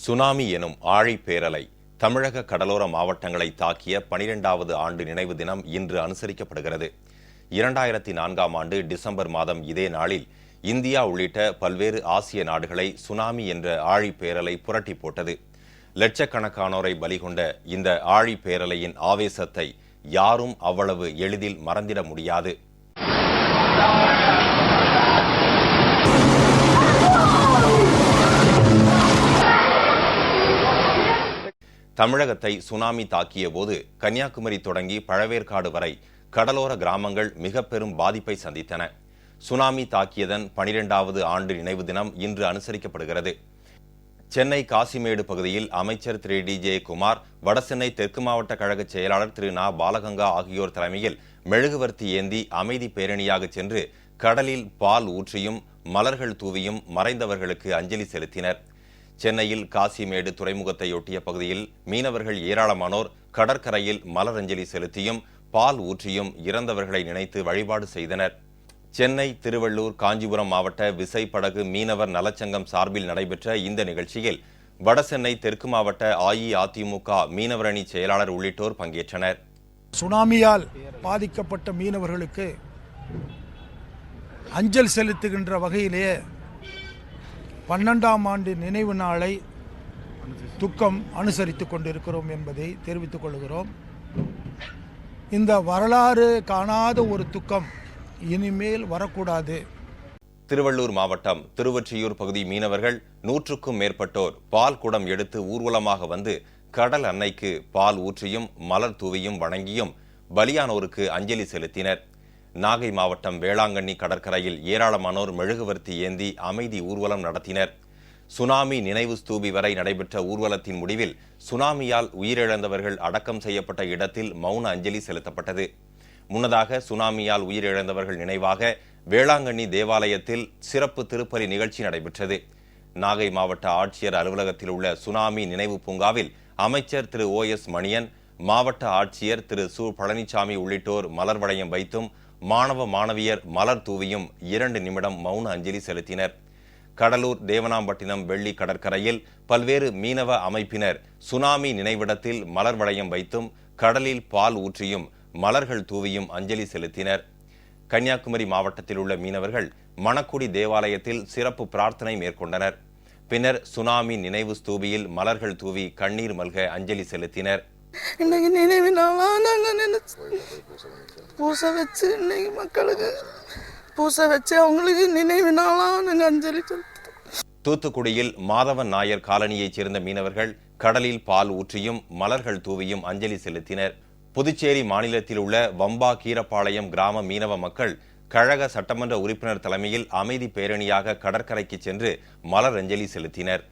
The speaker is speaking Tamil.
சுனாமி எனும் ஆழி பேரலை தமிழக கடலோர மாவட்டங்களை தாக்கிய பனிரெண்டாவது ஆண்டு நினைவு தினம் இன்று அனுசரிக்கப்படுகிறது. இரண்டாயிரத்தி நான்காம் ஆண்டு டிசம்பர் மாதம் இதே நாளில் இந்தியா உள்ளிட்ட பல்வேறு ஆசிய நாடுகளை சுனாமி என்ற ஆழி பேரலை புரட்டி போட்டது. லட்சக்கணக்கானோரை பலிகொண்ட இந்த ஆழி பேரலையின் ஆவேசத்தை யாரும் அவ்வளவு எளிதில் மறந்திட முடியாது. தமிழகத்தை சுனாமி தாக்கிய போது கன்னியாகுமரி தொடங்கி பழவேற்காடு வரை கடலோர கிராமங்கள் மிக பெரும் பாதிப்பை சந்தித்தன. சுனாமி தாக்கியதன் பனிரெண்டாவது ஆண்டு நினைவு தினம் இன்று அனுசரிக்கப்படுகிறது. சென்னை காசிமேடு பகுதியில் அமைச்சர் திரு. டி. ஜே. குமார் வடசென்னை தெற்கு மாவட்ட கழக செயலாளர் திரு. நா. பாலகங்கா ஆகியோர் தலைமையில் மெழுகுவர்த்தி ஏந்தி அமைதி பேரணியாக சென்று கடலில் பால் ஊற்றியும் மலர்கள் தூவியும் மறைந்தவர்களுக்கு அஞ்சலி செலுத்தினர். சென்னையில் காசிமேடு துறைமுகத்தையொட்டிய பகுதியில் மீனவர்கள் ஏராளமானோர் கடற்கரையில் மலரஞ்சலி செலுத்தியும் பால் ஊற்றியும் இறந்தவர்களை நினைத்து வழிபாடு செய்தனர். சென்னை திருவள்ளூர் காஞ்சிபுரம் மாவட்ட விசைப்படகு மீனவர் நலச்சங்கம் சார்பில் நடைபெற்ற இந்த நிகழ்ச்சியில் வடசென்னை தெற்கு மாவட்ட அஇஅதிமுக மீனவர் அணி செயலாளர் உள்ளிட்டோர் பங்கேற்றனர். சுனாமியால் பாதிக்கப்பட்ட மீனவர்களுக்கு அஞ்சல் செலுத்துகின்ற வகையிலேயே பன்னெண்டாம் ஆண்டு நினைவு நாளை துக்கம் அனுசரித்து கொண்டிருக்கிறோம் என்பதை தெரிவித்துக் கொள்கிறோம். இந்த வரலாறு காணாத ஒரு துக்கம் இனிமேல் வரக்கூடாது. திருவள்ளூர் மாவட்டம் திருவொற்றியூர் பகுதி மீனவர்கள் நூற்றுக்கும் மேற்பட்டோர் பால் குடம் எடுத்து ஊர்வலமாக வந்து கடல் அன்னைக்கு பால் ஊற்றியும் மலர் தூவியும் வணங்கியும் பலியானோருக்கு அஞ்சலி செலுத்தினர். நாகை மாவட்டம் வேளாங்கண்ணி கடற்கரையில் ஏராளமானோர் மெழுகுவர்த்தி ஏந்தி அமைதி ஊர்வலம் நடத்தினர். சுனாமி நினைவு ஸ்தூபி வரை நடைபெற்ற ஊர்வலத்தின் முடிவில் சுனாமியால் உயிரிழந்தவர்கள் அடக்கம் செய்யப்பட்ட இடத்தில் மௌன அஞ்சலி செலுத்தப்பட்டது. முன்னதாக சுனாமியால் உயிரிழந்தவர்கள் நினைவாக வேளாங்கண்ணி தேவாலயத்தில் சிறப்பு திருப்பலி நிகழ்ச்சி நடைபெற்றது. நாகை மாவட்ட ஆட்சியர் அலுவலகத்தில் உள்ள சுனாமி நினைவு பூங்காவில் அமைச்சர் திரு ஓ எஸ் மணியன் மாவட்ட ஆட்சியர் திரு சு. பழனிசாமி உள்ளிட்டோர் மலர் வளையம் வைத்தும் மாணவ மாணவியர் மலர் தூவியும் இரண்டு நிமிடம் மௌன அஞ்சலி செலுத்தினர். கடலூர் தேவனாம்பட்டினம் வெள்ளி கடற்கரையில் பல்வேறு மீனவ அமைப்பினர் சுனாமி நினைவிடத்தில் மலர் வளையம் வைத்தும் கடலில் பால் ஊற்றியும் மலர்கள் தூவியும் அஞ்சலி செலுத்தினர். கன்னியாகுமரி மாவட்டத்தில் உள்ள மீனவர்கள் மணக்குடி தேவாலயத்தில் சிறப்பு பிரார்த்தனை மேற்கொண்டனர். பின்னர் சுனாமி நினைவு ஸ்தூபியில் மலர்கள் தூவி கண்ணீர் மல்க அஞ்சலி செலுத்தினர். இன்னைக்கு நினைவு நாளா நினைச்சு பூசை வச்சு இன்னைக்கு மக்களுக்கு பூசை வச்சு அவங்களுக்கு நினைவு நாளா அஞ்சலி தூத்துக்குடியில் மாதவன் நாயர் காலனியைச் சேர்ந்த மீனவர்கள் கடலில் பால் ஊற்றியும் மலர்கள் தூவியும் அஞ்சலி செலுத்தினர். புதுச்சேரி மாநிலத்தில் உள்ள வம்பா கீரப்பாளையம் கிராம மீனவ மக்கள் கழக சட்டமன்ற உறுப்பினர் தலைமையில் அமைதி பேரணியாக கடற்கரைக்கு சென்று மலர் அஞ்சலி செலுத்தினர்.